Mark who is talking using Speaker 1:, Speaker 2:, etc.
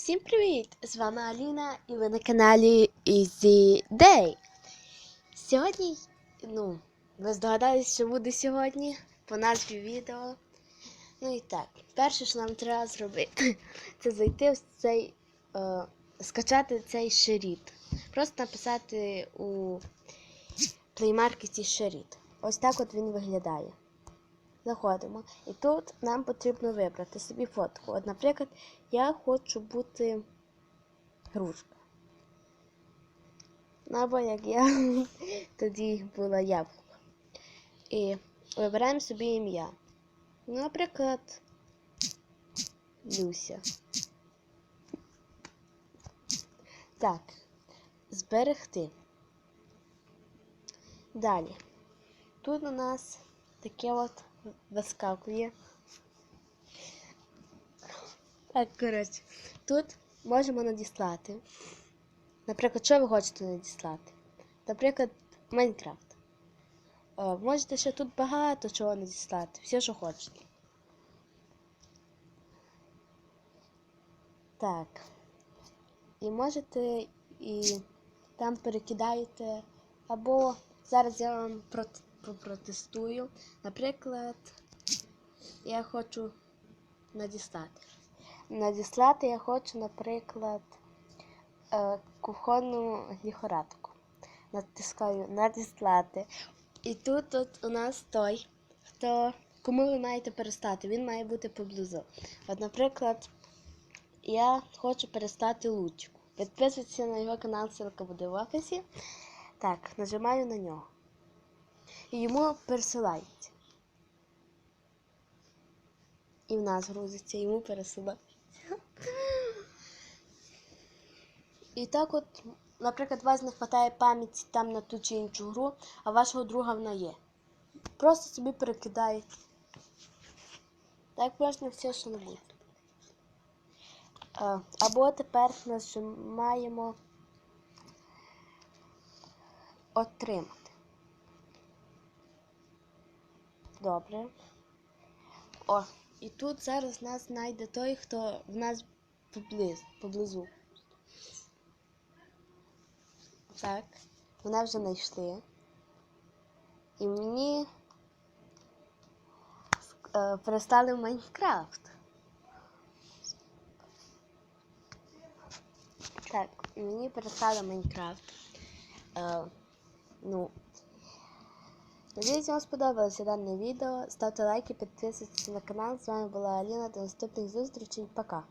Speaker 1: Всім привіт! З вами Аліна і ви на каналі Easy Day. Сьогодні, ну, ви здогадались, що буде сьогодні по назві відео. Ну і так, перше, що нам треба зробити, це зайти в цей, е, скачати цей шеріт. Просто написати у плеймаркеті шеріт. Ось так от він виглядає. Заходимо. І тут нам потрібно вибрати собі фотку. От, наприклад, я хочу бути грушка. Або як я тоді була яблуко. І вибираємо собі ім'я. Наприклад, Люся. Так, зберегти. Далі. Тут у нас таке от вискакує. Так, коротше, тут можемо надіслати. Наприклад, що ви хочете надіслати? Наприклад, Майнкрафт. Е, Можете ще тут багато чого надіслати, все, що хочете. Так. І можете і там перекидаєте, або зараз я вам прот- попротестую. Наприклад, я хочу надіслати. Надіслати я хочу, наприклад, е, кухонну ліхорадку. Натискаю надіслати. І тут от у нас той, хто кому ви маєте перестати, він має бути поблизу. От, наприклад, я хочу перестати лучку. Підписуйтесь на його канал, ссылка буде в описі. Так, нажимаю на нього. І йому пересилається. І в нас грузиться, йому пересилається. І так от, наприклад, у вас не вистачає пам'яті там на ту чи іншу гру, а вашого друга вона є. Просто собі перекидаєте. Так можна все що небудь. Е, Або тепер нажимаємо отримати. Добре. О, і тут зараз нас знайде той, хто в нас поблизу. поблизу. Так, мене вже знайшли. І мені е, перестали Майнкрафт. Так, мені перестали Майнкрафт. Е, ну, Надіюсь, вам сподобалося дане відео. Ставте лайки, підписуйтесь на канал. З вами була Аліна. До наступних зустрічей. Пока.